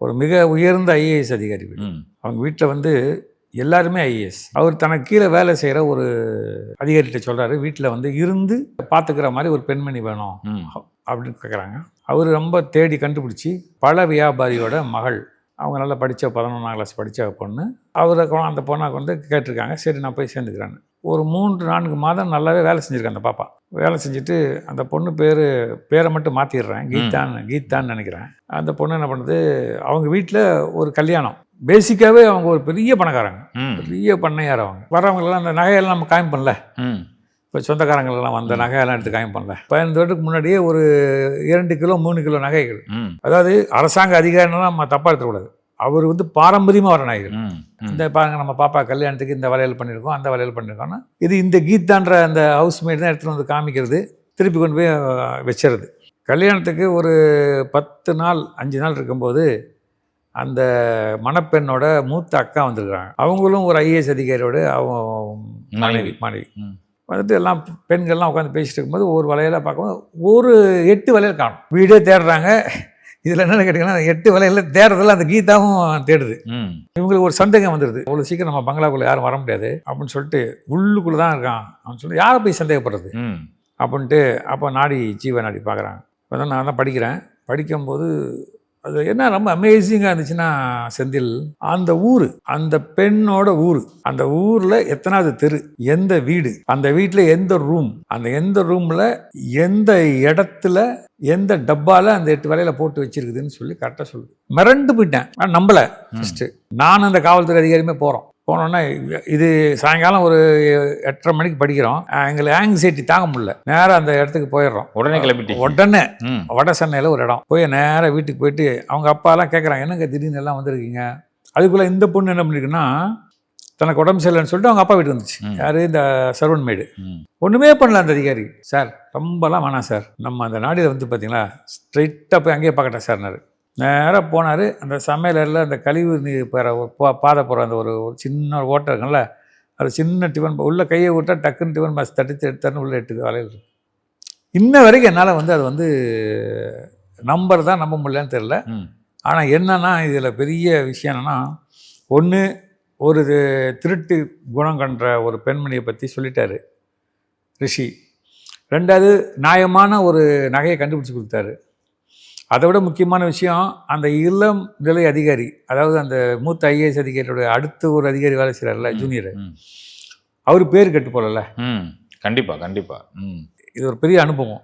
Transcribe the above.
ஒரு மிக உயர்ந்த ஐஏஎஸ் அதிகாரி வீடு. அவங்க வீட்டில் வந்து எல்லாருமே ஐஏஎஸ் அவர் தனக்கு கீழே வேலை செய்கிற ஒரு அதிகாரிகிட்ட சொல்கிறாரு வீட்டில் வந்து இருந்து பார்த்துக்கிற மாதிரி ஒரு பெண்மணி வேணும். அப்படின்னு கேட்குறாங்க அவர் ரொம்ப தேடி கண்டுபிடிச்சி பழ வியாபாரியோட மகள் அவங்க நல்லா படித்த பதினொன்றாம் கிளாஸ் படித்த பொண்ணு அவர் அந்த பொண்ணை வந்து கேட்டிருக்காங்க சரி நான் போய் சேர்ந்துக்கிறேன்னு. ஒரு மூன்று நான்கு மாதம் நல்லாவே வேலை செஞ்சுருக்கேன் அந்த பாப்பா. வேலை செஞ்சுட்டு அந்த பொண்ணு பேர் பேரை மட்டும் மாற்றிடுறேன் கீதான்னு கீதான்னு நினைக்கிறேன். அந்த பொண்ணு என்ன பண்ணுது அவங்க வீட்டில் ஒரு கல்யாணம். பேசிக்காகவே அவங்க ஒரு பெரிய பணக்காரங்க. பெரிய பண்ணையார் அவங்க. வரவங்களெல்லாம் அந்த நகையெல்லாம் நம்ம காயம் பண்ணல. இப்போ சொந்தக்காரங்களெல்லாம் வந்த நகையெல்லாம் எடுத்து காயம் பண்ணல. பதினஞ்சு வருடத்துக்கு முன்னாடியே ஒரு இரண்டு கிலோ மூணு கிலோ நகைகள். அதாவது அரசாங்க அதிகாரிலாம் நம்ம தப்பாக எடுத்துக்கூடாது அவர் வந்து பாரம்பரியமாக வர ம் இந்த பாருங்க நம்ம பாப்பா கல்யாணத்துக்கு இந்த வளையல் பண்ணியிருக்கோம் அந்த வளையல் பண்ணியிருக்கோம்னா இது இந்த கீதான்ற அந்த ஹவுஸ் மேட் தான் எடுத்துகிட்டு வந்து காமிக்கிறது திருப்பி கொண்டு போய் அஹ், வச்சிருது கல்யாணத்துக்கு ஒரு பத்து நாள் அஞ்சு நாள் இருக்கும்போது அந்த மணப்பெண்ணோட மூத்த அக்கா வந்திருக்கிறாங்க. அவங்களும் ஒரு ஐஏஎஸ் அதிகாரியோட அவங்க மனைவி. மனைவி. ம். வந்துட்டு எல்லாம் பெண்கள்லாம் உட்காந்து பேசிட்டு இருக்கும்போது ஒரு வலையில பார்க்கும்போது ஒரு எட்டு வளையல் காணும். வீடே தேடுறாங்க இதில் என்னென்னு கேட்டிங்கன்னா எட்டு வலையில தேடுறதுல அந்த கீதாவும் தேடுது. இவங்களுக்கு ஒரு சந்தேகம் வந்துடுது. அவ்வளோ சீக்கிரம் நம்ம பங்களாக்குள்ளே யாரும் வர முடியாது அப்படின்னு சொல்லிட்டு உள்ளுக்குள்ளே தான் இருக்கான் அப்படின்னு சொல்லி யாரை போய் சந்தேகப்படுறது? அப்படின்ட்டு அப்போ நாடி ஜீவ நாடி பார்க்குறாங்க. இப்போ நான் தான் படிக்கிறேன். படிக்கும்போது அது என்ன ரொம்ப அமேசிங்காக இருந்துச்சுன்னா செந்தில் அந்த ஊர் அந்த பெண்ணோட ஊர் அந்த ஊரில் எத்தனாவது தெரு எந்த வீடு அந்த வீட்டில் எந்த ரூம் அந்த எந்த ரூமில் எந்த இடத்துல எந்த டப்பாவில் அந்த எட்டு வேலையில் போட்டு வச்சிருக்குதுன்னு சொல்லி கரெக்டாக சொல்லுது. மிரண்டு போயிட்டேன். நம்பலை ஃபஸ்ட்டு நான் அந்த காவல்துறை அதிகாரியுமே போகிறோம் போனோன்னே இது சாயங்காலம் ஒரு எட்டரை மணிக்கு படிக்கிறோம். எங்களுக்கு ஆங்ஸைட்டி தாங்க முடியல. நேராக அந்த இடத்துக்கு போயிடுறோம். உடனே கிளம்பிட்டீங்க. உடனே வட சென்னையில் ஒரு இடம். போய் நேராக வீட்டுக்கு போயிட்டு அவங்க அப்பாலாம் கேட்குறாங்க என்னங்க திடீர்னு எல்லாம் வந்திருக்கீங்க? அதுக்குள்ளே இந்த பொண்ணு என்ன பண்ணிருக்குன்னா தனக்கு உடம்பு சரியில்லைன்னு சொல்லிட்டு அவங்க அப்பா வீட்டுக்கு வந்துச்சு. யார்? இந்த சர்வன் மேடு. ஒன்றுமே பண்ணல அந்த அதிகாரி. சார் ரொம்பலாம் வேணாம் சார். நம்ம அந்த நாடியில் வந்து பார்த்தீங்களா ஸ்ட்ரைட்டாக போய் அங்கேயே பார்க்கட்டேன் சார்னாரு நேராக போனார். அந்த சமையலரில் அந்த கழிவு நீர் போகிற பா- பாதை போகிற அந்த ஒரு ஒரு சின்ன ஒரு ஓட்டை இருக்குல்ல அது சின்ன டிஃபன் உள்ளே கையை விட்டா டக்குன்னு டிஃபன் பாஸ் தட்டி எடுத்தாருன்னு உள்ளே எட்டு வலையில் இருக்கு. இன்ன வரைக்கும் என்னால் வந்து அது வந்து நம்பர் தான் நம்ப முடியலன்னு தெரில ஆனால் என்னன்னா இதில் பெரிய விஷயம் என்னென்னா ஒன்று ஒரு இது- திருட்டு குணம் கன்ற ஒரு பெண்மணியை பற்றி சொல்லிட்டாரு ரிஷி. ரெண்டாவது நியாயமான ஒரு நகையை கண்டுபிடிச்சி கொடுத்தாரு. அதை விட முக்கியமான விஷயம் அந்த இளம் நிலை அதிகாரி அதாவது அந்த மூத்த ஐஏஎஸ் அதிகாரியோட அடுத்த ஒரு அதிகாரி வேலை செய்கிறார்ல ஜூனியர் அவர் பேர் கெட்டு போகல ம் கண்டிப்பா கண்டிப்பா. ம். இது ஒரு பெரிய அனுபவம்.